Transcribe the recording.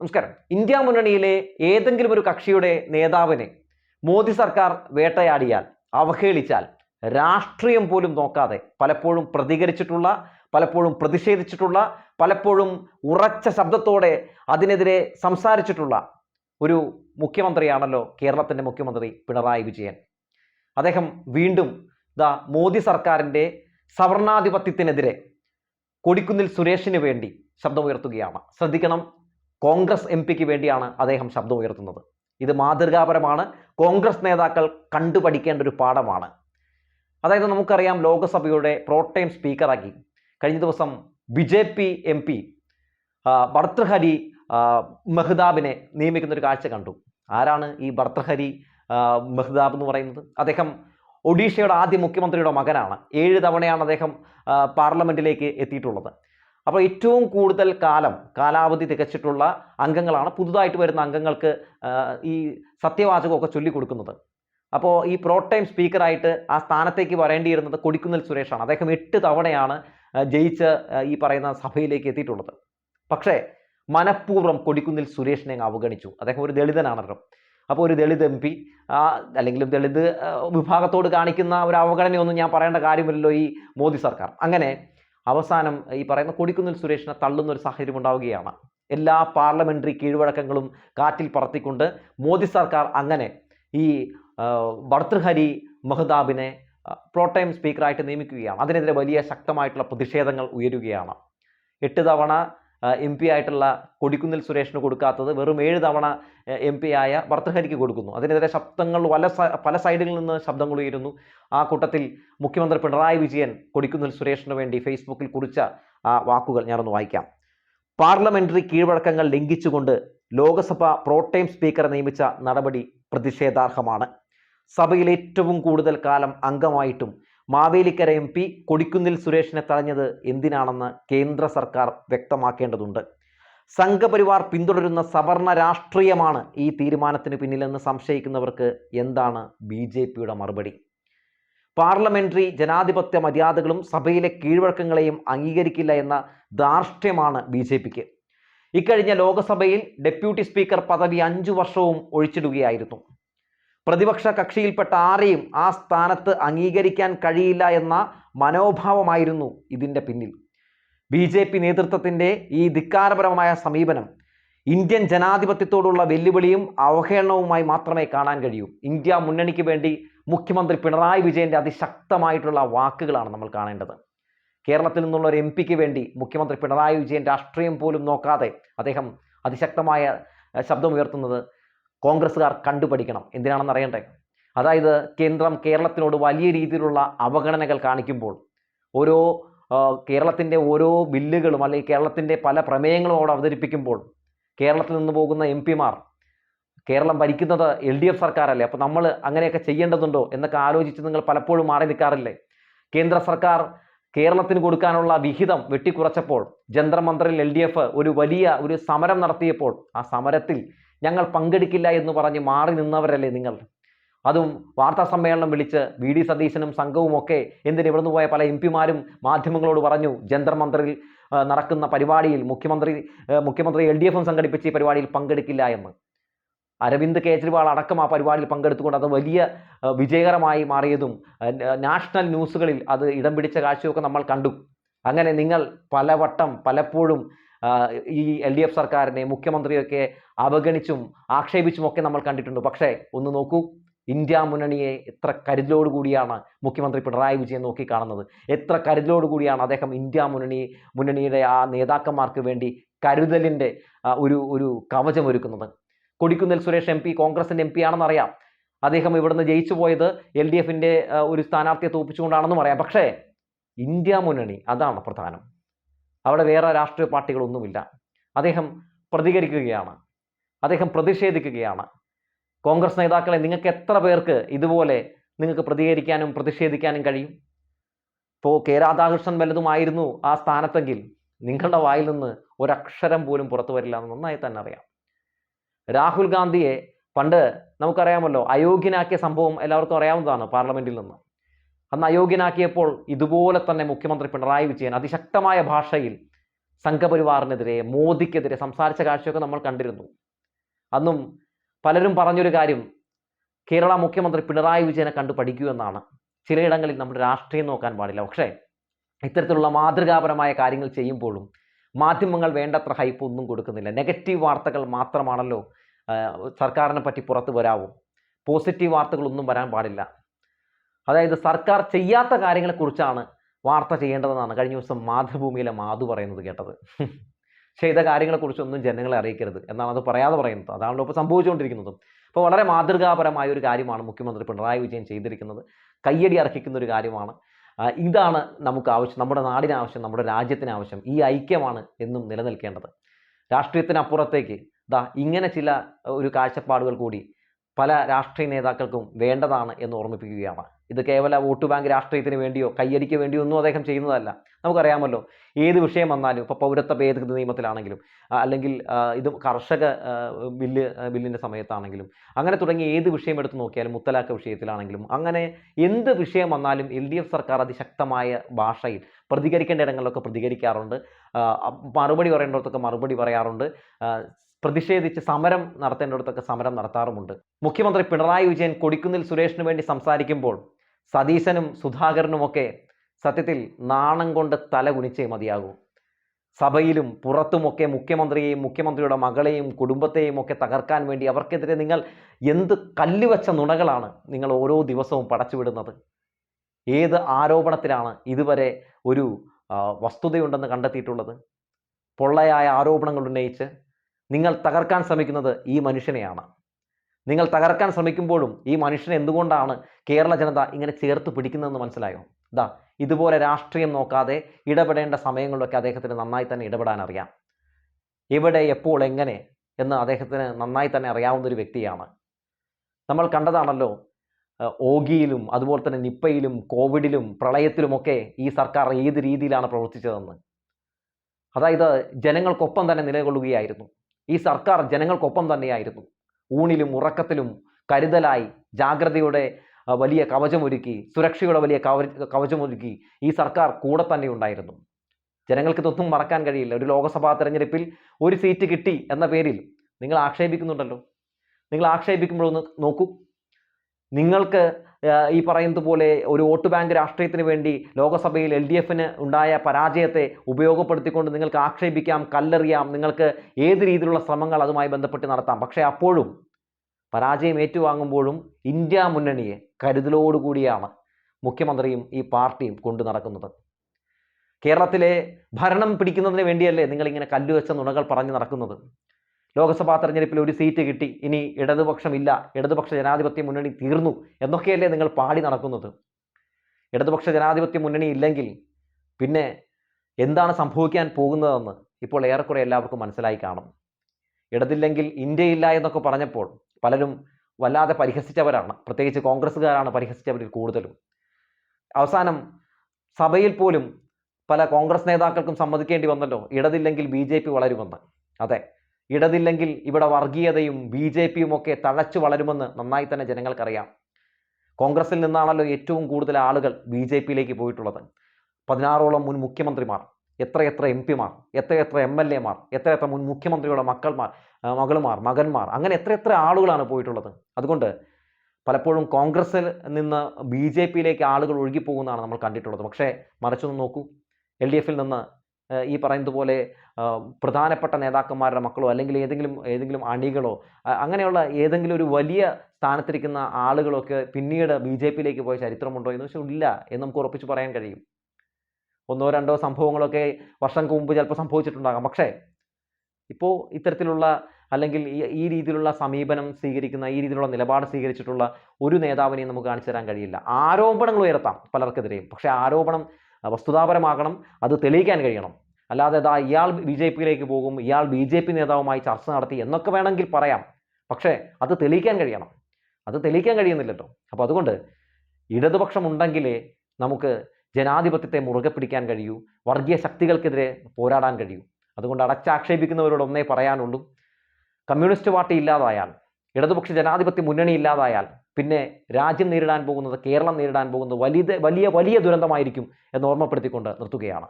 നമസ്കാരം. ഇന്ത്യ മുന്നണിയിലെ ഏതെങ്കിലും ഒരു കക്ഷിയുടെ നേതാവിനെ മോദി സർക്കാർ വേട്ടയാടിയാൽ അവഹേളിച്ചാൽ രാഷ്ട്രീയം പോലും നോക്കാതെ പലപ്പോഴും പ്രതികരിച്ചിട്ടുള്ള പലപ്പോഴും പ്രതിഷേധിച്ചിട്ടുള്ള പലപ്പോഴും ഉറച്ച ശബ്ദത്തോടെ അതിനെതിരെ സംസാരിച്ചിട്ടുള്ള ഒരു മുഖ്യമന്ത്രിയാണല്ലോ കേരളത്തിന്റെ മുഖ്യമന്ത്രി പിണറായി വിജയൻ. അദ്ദേഹം വീണ്ടും ദാ മോദി സർക്കാരിന്റെ സവർണാധിപത്യത്തിനെതിരെ കൊടിക്കുന്നിൽ സുരേഷിന് വേണ്ടി ശബ്ദമുയർത്തുകയാണ്. ശ്രദ്ധിക്കണം. കോൺഗ്രസ് എം പിക്ക് വേണ്ടിയാണ് അദ്ദേഹം ശബ്ദമുയർത്തുന്നത് ഇത് മാതൃകാപരമാണ്. കോൺഗ്രസ് നേതാക്കൾ കണ്ടുപഠിക്കേണ്ട ഒരു പാഠമാണ്. അതായത് നമുക്കറിയാം ലോകസഭയുടെ പ്രോട്ടൈം സ്പീക്കറാക്കി കഴിഞ്ഞ ദിവസം B J P M P Bhartruhari മെഹ്താബിനെ നിയമിക്കുന്ന ഒരു കാഴ്ച കണ്ടു. ആരാണ് ഈ ഭർത്തൃഹരി മെഹ്താബ് എന്ന് പറയുന്നത്? അദ്ദേഹം ഒഡീഷയുടെ ആദ്യ മുഖ്യമന്ത്രിയുടെ മകനാണ്. ഏഴ് തവണയാണ് അദ്ദേഹം പാർലമെന്റിലേക്ക് എത്തിയിട്ടുള്ളത്. അപ്പോൾ ഏറ്റവും കൂടുതൽ കാലം കാലാവധി തികച്ചിട്ടുള്ള അംഗങ്ങളാണ് പുതുതായിട്ട് വരുന്ന അംഗങ്ങൾക്ക് ഈ സത്യവാചകമൊക്കെ ചൊല്ലിക്കൊടുക്കുന്നത്. അപ്പോൾ ഈ പ്രോ ടൈം സ്പീക്കറായിട്ട് ആ സ്ഥാനത്തേക്ക് വരേണ്ടിയിരുന്നത് കൊടിക്കുന്നിൽ സുരേഷാണ്. അദ്ദേഹം എട്ട് തവണയാണ് ജയിച്ച് ഈ പറയുന്ന സഭയിലേക്ക് എത്തിയിട്ടുള്ളത്. പക്ഷേ മനഃപൂർവം കൊടിക്കുന്നിൽ സുരേഷിനെ അവഗണിച്ചു. അദ്ദേഹം ഒരു ദളിതനാണല്ലോ. അപ്പോൾ ഒരു ദളിത് എം പി അല്ലെങ്കിൽ ദളിത് വിഭാഗത്തോട് കാണിക്കുന്ന ഒരു അവഗണനയൊന്നും ഞാൻ പറയേണ്ട കാര്യമില്ലല്ലോ ഈ മോദി സർക്കാർ. അങ്ങനെ അവസാനം ഈ പറയുന്ന കൊടിക്കുന്നിൽ സുരേഷിനെ തള്ളുന്ന ഒരു സാഹചര്യം ഉണ്ടാവുകയാണ്. എല്ലാ പാർലമെന്ററി കീഴ്വഴക്കങ്ങളും കാറ്റിൽ പറത്തിക്കൊണ്ട് മോദി സർക്കാർ അങ്ങനെ ഈ ഭർത്തൃഹരി മെഹ്താബിനെ പ്രോട്ടൈം സ്പീക്കറായിട്ട് നിയമിക്കുകയാണ്. അതിനെതിരെ വലിയ ശക്തമായിട്ടുള്ള പ്രതിഷേധങ്ങൾ ഉയരുകയാണ്. എട്ട് തവണ എം പി ആയിട്ടുള്ള കൊടിക്കുന്നിൽ സുരേഷിന് കൊടുക്കാത്തത് വെറും ഏഴ് തവണ എം പി ആയ ഭർത്തൃഹരിക്ക് കൊടുക്കുന്നു. അതിനെതിരെ ശബ്ദങ്ങൾ പല പല സൈഡുകളിൽ നിന്ന് ശബ്ദങ്ങൾ ഉയരുന്നു. ആ കൂട്ടത്തിൽ മുഖ്യമന്ത്രി പിണറായി വിജയൻ കൊടിക്കുന്നിൽ സുരേഷിന് വേണ്ടി ഫേസ്ബുക്കിൽ കുറിച്ച ആ വാക്കുകൾ ഞാനൊന്ന് വായിക്കാം. പാർലമെന്ററി കീഴ്വഴക്കങ്ങൾ ലംഘിച്ചുകൊണ്ട് ലോക്സഭ പ്രോട്ടൈം സ്പീക്കറെ നിയമിച്ച നടപടി പ്രതിഷേധാർഹമാണ്. സഭയിൽ ഏറ്റവും കൂടുതൽ കാലം അംഗമായിട്ടും മാവേലിക്കര എം പി. കൊടിക്കുന്നിൽ സുരേഷിനെ തടഞ്ഞത് എന്തിനാണെന്ന് കേന്ദ്ര സർക്കാർ വ്യക്തമാക്കേണ്ടതുണ്ട്. സംഘപരിവാർ പിന്തുടരുന്ന സവർണ രാഷ്ട്രീയമാണ് ഈ തീരുമാനത്തിന് പിന്നിലെന്ന് സംശയിക്കുന്നവർക്ക് എന്താണ് ബി ജെ പിയുടെ മറുപടി? പാർലമെന്ററി ജനാധിപത്യ മര്യാദകളും സഭയിലെ കീഴ്വഴക്കങ്ങളെയും അംഗീകരിക്കില്ല എന്ന ധാർഷ്ട്യമാണ് ബി ജെ പിക്ക്. ഇക്കഴിഞ്ഞ ലോക്സഭയിൽ ഡെപ്യൂട്ടി സ്പീക്കർ പദവി അഞ്ചു വർഷവും ഒഴിച്ചിടുകയായിരുന്നു. പ്രതിപക്ഷ കക്ഷിയിൽപ്പെട്ട ആരെയും ആ സ്ഥാനത്ത് അംഗീകരിക്കാൻ കഴിയില്ല എന്ന മനോഭാവമായിരുന്നു ഇതിന്റെ പിന്നിൽ. ബി ജെ പി നേതൃത്വത്തിന്റെ ഈ ധിക്കാരപരമായ സമീപനം ഇന്ത്യൻ ജനാധിപത്യത്തോടുള്ള വെല്ലുവിളിയും അവഹേളനവുമായി മാത്രമേ കാണാൻ കഴിയൂ. ഇന്ത്യ മുന്നണിക്ക് വേണ്ടി മുഖ്യമന്ത്രി പിണറായി വിജയന്റെ അതിശക്തമായിട്ടുള്ള വാക്കുകളാണ് നമ്മൾ കാണേണ്ടത്. കേരളത്തിൽ നിന്നുള്ള ഒരു എം പിക്ക് വേണ്ടി മുഖ്യമന്ത്രി പിണറായി വിജയൻ രാഷ്ട്രീയം പോലും നോക്കാതെ അദ്ദേഹം അതിശക്തമായ ശബ്ദമുയർത്തുന്നത് കോൺഗ്രസ്സുകാർ കണ്ടുപഠിക്കണം. എന്തിനാണെന്ന് അറിയണ്ടേ? അതായത് കേന്ദ്രം കേരളത്തിനോട് വലിയ രീതിയിലുള്ള അവഗണനകൾ കാണിക്കുമ്പോൾ ഓരോ കേരളത്തിന്റെ ഓരോ ബില്ലുകളും അല്ലെങ്കിൽ കേരളത്തിന്റെ പല പ്രമേയങ്ങളും അവിടെ അവതരിപ്പിക്കുമ്പോൾ കേരളത്തിൽ നിന്ന് പോകുന്ന എം പിമാർ കേരളം ഭരിക്കുന്നത് എൽ ഡി എഫ് സർക്കാരല്ലേ? അപ്പോൾ നമ്മൾ അങ്ങനെയൊക്കെ ചെയ്യേണ്ടതുണ്ടോ എന്നൊക്കെ ആലോചിച്ച് നിങ്ങൾ പലപ്പോഴും മാറി നിൽക്കാറില്ലേ? കേന്ദ്ര സർക്കാർ കേരളത്തിന് കൊടുക്കാനുള്ള വിഹിതം വെട്ടിക്കുറച്ചപ്പോൾ ജന്തർ മന്ത്രിൽ എൽ ഡി എഫ് ഒരു വലിയ ഒരു സമരം നടത്തിയപ്പോൾ ആ സമരത്തിൽ ഞങ്ങൾ പങ്കെടുക്കില്ല എന്ന് പറഞ്ഞ് മാറി നിന്നവരല്ലേ നിങ്ങൾ? അതും വാർത്താ സമ്മേളനം വിളിച്ച് വി ഡി സതീശനും സംഘവും ഒക്കെ എന്തിന് ഇവിടുന്ന് പോയ പല എം പിമാരും മാധ്യമങ്ങളോട് പറഞ്ഞു ജന്തർ മന്ത്രിൽ നടക്കുന്ന പരിപാടിയിൽ മുഖ്യമന്ത്രി മുഖ്യമന്ത്രി എൽ ഡി എഫും സംഘടിപ്പിച്ച ഈ പരിപാടിയിൽ പങ്കെടുക്കില്ല എന്ന്. അരവിന്ദ് കേജ്രിവാൾ അടക്കം ആ പരിപാടിയിൽ പങ്കെടുത്തുകൊണ്ട് അത് വലിയ വിജയകരമായി മാറിയതും നാഷണൽ ന്യൂസുകളിൽ അത് ഇടം പിടിച്ച കാഴ്ചയൊക്കെ നമ്മൾ കണ്ടു. അങ്ങനെ നിങ്ങൾ പലവട്ടം പലപ്പോഴും ഈ എൽ ഡി എഫ് സർക്കാരിനെ മുഖ്യമന്ത്രിയൊക്കെ അവഗണിച്ചും ആക്ഷേപിച്ചും ഒക്കെ നമ്മൾ കണ്ടിട്ടുണ്ട്. പക്ഷേ ഒന്ന് നോക്കൂ. ഇന്ത്യ മുന്നണിയെ എത്ര കരുതലോടുകൂടിയാണ് മുഖ്യമന്ത്രി പിണറായി വിജയൻ നോക്കിക്കാണുന്നത്. എത്ര കരുതലോടുകൂടിയാണ് അദ്ദേഹം ഇന്ത്യ മുന്നണി മുന്നണിയുടെ ആ നേതാക്കന്മാർക്ക് വേണ്ടി കരുതലിന്റെ ഒരു ഒരു കവചം കവചമൊരുക്കുന്നത് കൊടിക്കുന്നിൽ സുരേഷ് എം പി കോൺഗ്രസിന്റെ എം പി ആണെന്നറിയാം അദ്ദേഹം ഇവിടുന്ന് ജയിച്ചു പോയത് എൽ ഡി എഫിന്റെ ഒരു സ്ഥാനാർത്ഥിയെ തോപ്പിച്ചുകൊണ്ടാണെന്നും അറിയാം. പക്ഷേ ഇന്ത്യ മുന്നണി അതാണ് പ്രധാനം. അവിടെ വേറെ രാഷ്ട്രീയ പാർട്ടികളൊന്നുമില്ല. അദ്ദേഹം പ്രതികരിക്കുകയാണ്. അദ്ദേഹം പ്രതിഷേധിക്കുകയാണ്. കോൺഗ്രസ് നേതാക്കളെ നിങ്ങൾക്ക് എത്ര പേർക്ക് ഇതുപോലെ നിങ്ങൾക്ക് പ്രതികരിക്കാനും പ്രതിഷേധിക്കാനും കഴിയും? ഇപ്പോൾ കെ രാധാകൃഷ്ണൻ വല്ലതുമായിരുന്നു ആ സ്ഥാനത്തെങ്കിൽ നിങ്ങളുടെ വായിൽ നിന്ന് ഒരക്ഷരം പോലും പുറത്തു വരില്ല എന്ന് നന്നായി തന്നെ അറിയാം. രാഹുൽ ഗാന്ധിയെ പണ്ട് നമുക്കറിയാമല്ലോ അയോഗ്യനാക്കിയ സംഭവം എല്ലാവർക്കും അറിയാവുന്നതാണ് പാർലമെന്റിൽ നിന്ന്. അന്ന് അയോഗ്യനാക്കിയപ്പോൾ ഇതുപോലെ തന്നെ മുഖ്യമന്ത്രി പിണറായി വിജയൻ അതിശക്തമായ ഭാഷയിൽ സംഘപരിവാറിനെതിരെ മോദിക്കെതിരെ സംസാരിച്ച കാഴ്ചയൊക്കെ നമ്മൾ കണ്ടിരുന്നു. അന്നും പലരും പറഞ്ഞൊരു കാര്യം കേരള മുഖ്യമന്ത്രി പിണറായി വിജയനെ കണ്ടു പഠിക്കൂ എന്നാണ്. ചിലയിടങ്ങളിൽ നമ്മുടെ രാഷ്ട്രീയം നോക്കാൻ പാടില്ല. പക്ഷേ ഇത്തരത്തിലുള്ള മാതൃകാപരമായ കാര്യങ്ങൾ ചെയ്യുമ്പോഴും മാധ്യമങ്ങൾ വേണ്ടത്ര ഹൈപ്പ് ഒന്നും കൊടുക്കുന്നില്ല. നെഗറ്റീവ് വാർത്തകൾ മാത്രമാണല്ലോ സർക്കാരിനെ പറ്റി പുറത്തു വരാവൂ. പോസിറ്റീവ് വാർത്തകളൊന്നും വരാൻ പാടില്ല. അതായത് സർക്കാർ ചെയ്യാത്ത കാര്യങ്ങളെക്കുറിച്ചാണ് വാർത്ത ചെയ്യേണ്ടതെന്നാണ് കഴിഞ്ഞ ദിവസം മാതൃഭൂമിയിലെ മാധു പറയുന്നത് കേട്ടത്. ചെയ്ത കാര്യങ്ങളെക്കുറിച്ചൊന്നും ജനങ്ങളെ അറിയിക്കരുത് എന്നാണ് അത് പറയാതെ പറയുന്നത്. അതാണല്ലോ ഇപ്പോൾ സംഭവിച്ചുകൊണ്ടിരിക്കുന്നത്. അപ്പോൾ വളരെ മാതൃകാപരമായ ഒരു കാര്യമാണ് മുഖ്യമന്ത്രി പിണറായി വിജയൻ ചെയ്തിരിക്കുന്നത്. കയ്യടി അർഹിക്കുന്ന ഒരു കാര്യമാണ്. ഇതാണ് നമുക്ക് ആവശ്യം നമ്മുടെ നാടിന് ആവശ്യം നമ്മുടെ രാജ്യത്തിന് ആവശ്യം ഈ ഐക്യമാണ് എന്നും നിലനിൽക്കേണ്ടത്. രാഷ്ട്രീയത്തിനപ്പുറത്തേക്ക് ദാ ഇങ്ങനെ ചില ഒരു കാഴ്ചപ്പാടുകൾ കൂടി പല രാഷ്ട്രീയ നേതാക്കൾക്കും വേണ്ടതാണ് എന്ന് ഓർമ്മിപ്പിക്കുകയാണ്. ഇത് കേവല വോട്ട് ബാങ്ക് രാഷ്ട്രീയത്തിന് വേണ്ടിയോ കയ്യടിക്ക് വേണ്ടിയോ ഒന്നും അദ്ദേഹം ചെയ്യുന്നതല്ല. നമുക്കറിയാമല്ലോ ഏത് വിഷയം വന്നാലും ഇപ്പോൾ പൗരത്വ ഭേദഗതി നിയമത്തിലാണെങ്കിലും അല്ലെങ്കിൽ ഇത് കർഷക ബില്ല് ബില്ലിന്റെ സമയത്താണെങ്കിലും അങ്ങനെ തുടങ്ങി ഏത് വിഷയം എടുത്ത് നോക്കിയാലും മുത്തലാഖ് വിഷയത്തിലാണെങ്കിലും അങ്ങനെ എന്ത് വിഷയം വന്നാലും എൽ ഡി എഫ് സർക്കാർ അതിശക്തമായ ഭാഷയിൽ പ്രതികരിക്കേണ്ട ഇടങ്ങളിലൊക്കെ പ്രതികരിക്കാറുണ്ട്. മറുപടി പറയേണ്ടടത്തൊക്കെ മറുപടി പറയാറുണ്ട്. പ്രതിഷേധിച്ച് സമരം നടത്തേണ്ടിടത്തൊക്കെ സമരം നടത്താറുമുണ്ട്. മുഖ്യമന്ത്രി പിണറായി വിജയൻ കൊടിക്കുന്നിൽ സുരേഷിന് വേണ്ടി സംസാരിക്കുമ്പോൾ സതീശനും സുധാകരനുമൊക്കെ സത്യത്തിൽ നാണം കൊണ്ട് തല കുനിച്ചേ മതിയാകൂ. സഭയിലും പുറത്തുമൊക്കെ മുഖ്യമന്ത്രിയെയും മുഖ്യമന്ത്രിയുടെ മകളെയും കുടുംബത്തെയും ഒക്കെ തകർക്കാൻ വേണ്ടി അവർക്കെതിരെ നിങ്ങൾ എന്ത് കല്ലുവച്ച നുണകളാണ് നിങ്ങൾ ഓരോ ദിവസവും പടച്ചുവിടുന്നത്? ഏത് ആരോപണത്തിലാണ് ഇതുവരെ ഒരു വസ്തുതയുണ്ടെന്ന് കണ്ടെത്തിയിട്ടുള്ളത്? പൊള്ളയായ ആരോപണങ്ങൾ ഉന്നയിച്ച് നിങ്ങൾ തകർക്കാൻ ശ്രമിക്കുന്നത് ഈ മനുഷ്യനെയാണ്. നിങ്ങൾ തകർക്കാൻ ശ്രമിക്കുമ്പോഴും ഈ മനുഷ്യനെ എന്തുകൊണ്ടാണ് കേരള ജനത ഇങ്ങനെ ചേർത്ത് പിടിക്കുന്നതെന്ന് മനസ്സിലായോ? ഇതാ ഇതുപോലെ രാഷ്ട്രീയം നോക്കാതെ ഇടപെടേണ്ട സമയങ്ങളിലൊക്കെ അദ്ദേഹത്തിന് നന്നായി തന്നെ ഇടപെടാൻ അറിയാം. എവിടെ എപ്പോൾ എങ്ങനെ എന്ന് അദ്ദേഹത്തിന് നന്നായി തന്നെ അറിയാവുന്ന ഒരു വ്യക്തിയാണ്. നമ്മൾ കണ്ടതാണല്ലോ ഓഗിയിലും അതുപോലെ തന്നെ നിപ്പയിലും കോവിഡിലും പ്രളയത്തിലുമൊക്കെ ഈ സർക്കാർ ഏത് രീതിയിലാണ് പ്രവർത്തിച്ചതെന്ന്. അതായത് ജനങ്ങൾക്കൊപ്പം തന്നെ നിലകൊള്ളുകയായിരുന്നു. ഈ സർക്കാർ ജനങ്ങൾക്കൊപ്പം തന്നെയായിരുന്നു. ഊണിലും ഉറക്കത്തിലും കരുതലായി ജാഗ്രതയുടെ വലിയ കവചമൊരുക്കി സുരക്ഷയുടെ വലിയ കവ കവചമൊരുക്കി ഈ സർക്കാർ കൂടെ തന്നെ ഉണ്ടായിരുന്നു. ജനങ്ങൾക്ക് ഇതൊന്നും മറക്കാൻ കഴിയില്ല. ഒരു ലോക്സഭാ തെരഞ്ഞെടുപ്പിൽ ഒരു സീറ്റ് കിട്ടി എന്ന പേരിൽ നിങ്ങൾ ആക്ഷേപിക്കുന്നുണ്ടല്ലോ. നിങ്ങൾ ആക്ഷേപിക്കുമ്പോഴൊന്ന് നോക്കൂ. നിങ്ങൾക്ക് ഈ പറയുന്നത് പോലെ ഒരു വോട്ട് ബാങ്ക് രാഷ്ട്രീയത്തിന് വേണ്ടി ലോകസഭയിൽ എൽ ഡി എഫിന് ഉണ്ടായ പരാജയത്തെ ഉപയോഗപ്പെടുത്തിക്കൊണ്ട് നിങ്ങൾക്ക് ആക്ഷേപിക്കാം കല്ലെറിയാം നിങ്ങൾക്ക് ഏത് രീതിയിലുള്ള ശ്രമങ്ങൾ അതുമായി ബന്ധപ്പെട്ട് നടത്താം. പക്ഷേ അപ്പോഴും പരാജയം ഏറ്റുവാങ്ങുമ്പോഴും ഇന്ത്യ മുന്നണിയെ കരുതലോടുകൂടിയാണ് മുഖ്യമന്ത്രിയും ഈ പാർട്ടിയും കൊണ്ടു നടക്കുന്നത്. കേരളത്തിലെ ഭരണം പിടിക്കുന്നതിന് വേണ്ടിയല്ലേ നിങ്ങളിങ്ങനെ കല്ലുവെച്ച നുണകൾ പറഞ്ഞു നടക്കുന്നത്? ലോക്സഭാ തെരഞ്ഞെടുപ്പിൽ ഒരു സീറ്റ് കിട്ടി. ഇനി ഇടതുപക്ഷമില്ല. ഇടതുപക്ഷ ജനാധിപത്യ മുന്നണി തീർന്നു. എന്നൊക്കെയല്ലേ നിങ്ങൾ പാടി നടക്കുന്നത്? ഇടതുപക്ഷ ജനാധിപത്യ മുന്നണി ഇല്ലെങ്കിൽ പിന്നെ എന്താണ് സംഭവിക്കാൻ പോകുന്നതെന്ന് ഇപ്പോൾ ഏറെക്കുറെ എല്ലാവർക്കും മനസ്സിലായി കാണും. ഇടതില്ലെങ്കിൽ ഇന്ത്യയില്ല എന്നൊക്കെ പറഞ്ഞപ്പോൾ പലരും വല്ലാതെ പരിഹസിച്ചവരാണ്. പ്രത്യേകിച്ച് കോൺഗ്രസ്സുകാരാണ് പരിഹസിച്ചവരിൽ കൂടുതലും. അവസാനം സഭയിൽ പോലും പല കോൺഗ്രസ് നേതാക്കൾക്കും സമ്മതിക്കേണ്ടി വന്നല്ലോ. ഇടതില്ലെങ്കിൽ ബി ജെ പി വളരുമെന്ന്. അതെ. ഇടതില്ലെങ്കിൽ ഇവിടെ വർഗീയതയും ബി ജെ പിയും ഒക്കെ തഴച്ചു വളരുമെന്ന് നന്നായി തന്നെ ജനങ്ങൾക്കറിയാം. കോൺഗ്രസിൽ നിന്നാണല്ലോ ഏറ്റവും കൂടുതൽ ആളുകൾ ബി ജെ പിയിലേക്ക് പോയിട്ടുള്ളത്. പതിനാറോളം മുൻ മുഖ്യമന്ത്രിമാർ എത്രയെത്ര എം പിമാർ എത്രയെത്ര എം എൽ എമാർ എത്രയെത്ര മുൻ മുഖ്യമന്ത്രിയുടെ മക്കൾമാർ മകളുമാർ മകന്മാർ അങ്ങനെ എത്രയെത്ര ആളുകളാണ് പോയിട്ടുള്ളത്. അതുകൊണ്ട് പലപ്പോഴും കോൺഗ്രസിൽ നിന്ന് ബി ജെ പിയിലേക്ക് ആളുകൾ ഒഴുകിപ്പോകുന്നതാണ് നമ്മൾ കണ്ടിട്ടുള്ളത്. പക്ഷേ മറിച്ചൊന്ന് നോക്കൂ. എൽ ഡി എഫിൽ നിന്ന് ഈ പറയുന്നത് പോലെ പ്രധാനപ്പെട്ട നേതാക്കന്മാരുടെ മക്കളോ അല്ലെങ്കിൽ ഏതെങ്കിലും ഏതെങ്കിലും അണികളോ അങ്ങനെയുള്ള ഏതെങ്കിലും ഒരു വലിയ സ്ഥാനത്തിരിക്കുന്ന ആളുകളൊക്കെ പിന്നീട് ബി ജെ പിയിലേക്ക് പോയ ചരിത്രമുണ്ടോ എന്ന് വെച്ചാൽ ഇല്ല എന്ന് നമുക്ക് ഉറപ്പിച്ച് പറയാൻ കഴിയും. ഒന്നോ രണ്ടോ സംഭവങ്ങളൊക്കെ വർഷങ്ങൾക്ക് മുമ്പ് ചിലപ്പോൾ സംഭവിച്ചിട്ടുണ്ടാകാം. പക്ഷേ ഇപ്പോൾ ഇത്തരത്തിലുള്ള അല്ലെങ്കിൽ ഈ രീതിയിലുള്ള സമീപനം സ്വീകരിക്കുന്ന ഈ രീതിയിലുള്ള നിലപാട് സ്വീകരിച്ചിട്ടുള്ള ഒരു നേതാവിനെയും നമുക്ക് കാണിച്ചു തരാൻ കഴിയില്ല. ആരോപണങ്ങൾ ഉയർത്താം പലർക്കെതിരെയും. പക്ഷേ ആരോപണം വസ്തുതാപരമാകണം അത് തെളിയിക്കാൻ കഴിയണം. അല്ലാതെ ഇതാ ഇയാൾ ബി ജെ പിയിലേക്ക് പോകും ഇയാൾ ബി ജെ പി നേതാവുമായി ചർച്ച നടത്തി എന്നൊക്കെ വേണമെങ്കിൽ പറയാം. പക്ഷേ അത് തെളിയിക്കാൻ കഴിയണം. അത് തെളിയിക്കാൻ കഴിയുന്നില്ലല്ലോ. അപ്പോൾ അതുകൊണ്ട് ഇടതുപക്ഷം ഉണ്ടെങ്കിലേ നമുക്ക് ജനാധിപത്യത്തെ മുറുകെ പിടിക്കാൻ കഴിയൂ വർഗീയ ശക്തികൾക്കെതിരെ പോരാടാൻ കഴിയൂ. അതുകൊണ്ട് അടച്ചാക്ഷേപിക്കുന്നവരോട് ഒന്നേ പറയാനുള്ളൂ. കമ്മ്യൂണിസ്റ്റ് പാർട്ടി ഇല്ലാതായാൽ ഇടതുപക്ഷ ജനാധിപത്യ മുന്നണി ഇല്ലാതായാൽ പിന്നെ രാജ്യം നേരിടാൻ പോകുന്നത് കേരളം നേരിടാൻ പോകുന്നത് വലിയ വലിയ വലിയ ദുരന്തമായിരിക്കും എന്ന് ഓർമ്മപ്പെടുത്തിക്കൊണ്ട് നിർത്തുകയാണ്.